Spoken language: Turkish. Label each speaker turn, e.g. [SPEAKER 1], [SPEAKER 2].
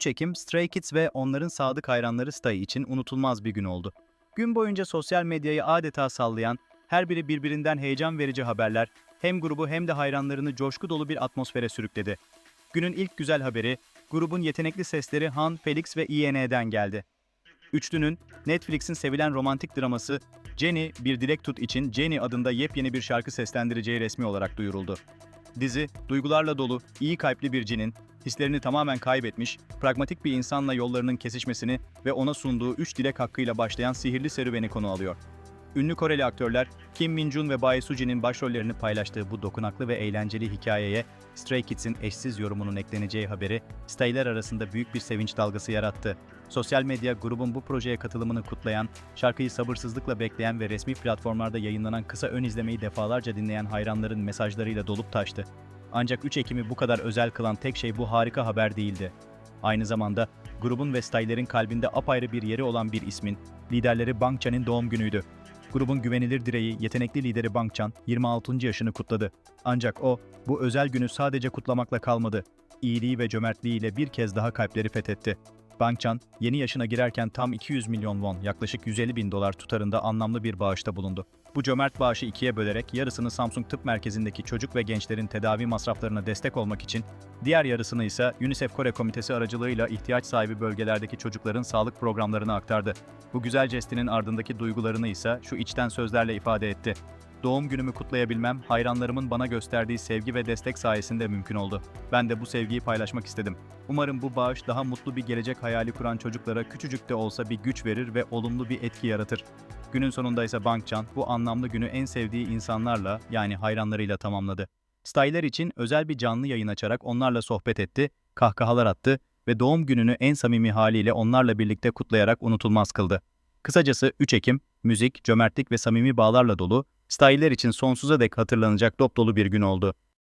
[SPEAKER 1] 3 Ekim, Stray Kids ve onların sadık hayranları Stay için unutulmaz bir gün oldu. Gün boyunca sosyal medyayı adeta sallayan, her biri birbirinden heyecan verici haberler, hem grubu hem de hayranlarını coşku dolu bir atmosfere sürükledi. Günün ilk güzel haberi, grubun yetenekli sesleri Han, Felix ve INE'den geldi. Üçlünün Netflix'in sevilen romantik draması Jenny Bir Dilek Tut için Jenny adında yepyeni bir şarkı seslendireceği resmi olarak duyuruldu. Dizi, duygularla dolu, iyi kalpli bir cinin, hislerini tamamen kaybetmiş, pragmatik bir insanla yollarının kesişmesini ve ona sunduğu üç dilek hakkıyla başlayan sihirli serüveni konu alıyor. Ünlü Koreli aktörler Kim Min Jun ve Bae Suji'nin başrollerini paylaştığı bu dokunaklı ve eğlenceli hikayeye Stray Kids'in eşsiz yorumunun ekleneceği haberi Stay'ler arasında büyük bir sevinç dalgası yarattı. Sosyal medya grubun bu projeye katılımını kutlayan, şarkıyı sabırsızlıkla bekleyen ve resmi platformlarda yayınlanan kısa ön izlemeyi defalarca dinleyen hayranların mesajlarıyla dolup taştı. Ancak 3 Ekim'i bu kadar özel kılan tek şey bu harika haber değildi. Aynı zamanda grubun ve Stay'lerin kalbinde apayrı bir yeri olan bir ismin, liderleri Bang Chan'in doğum günüydü. Grubun güvenilir direği, yetenekli lideri Bang Chan 26. yaşını kutladı. Ancak o, bu özel günü sadece kutlamakla kalmadı. İyiliği ve cömertliğiyle bir kez daha kalpleri fethetti. Bang Chan, yeni yaşına girerken tam 200 milyon won, yaklaşık 150 bin dolar tutarında anlamlı bir bağışta bulundu. Bu cömert bağışı ikiye bölerek yarısını Samsung Tıp Merkezi'ndeki çocuk ve gençlerin tedavi masraflarına destek olmak için, diğer yarısını ise UNICEF Kore Komitesi aracılığıyla ihtiyaç sahibi bölgelerdeki çocukların sağlık programlarına aktardı. Bu güzel jestinin ardındaki duygularını ise şu içten sözlerle ifade etti. Doğum günümü kutlayabilmem, hayranlarımın bana gösterdiği sevgi ve destek sayesinde mümkün oldu. Ben de bu sevgiyi paylaşmak istedim. Umarım bu bağış daha mutlu bir gelecek hayali kuran çocuklara küçücük de olsa bir güç verir ve olumlu bir etki yaratır. Günün sonunda ise Bankcan bu anlamlı günü en sevdiği insanlarla yani hayranlarıyla tamamladı. Styler için özel bir canlı yayın açarak onlarla sohbet etti, kahkahalar attı ve doğum gününü en samimi haliyle onlarla birlikte kutlayarak unutulmaz kıldı. Kısacası 3 Ekim, müzik, cömertlik ve samimi bağlarla dolu, Styler için sonsuza dek hatırlanacak dop dolu bir gün oldu.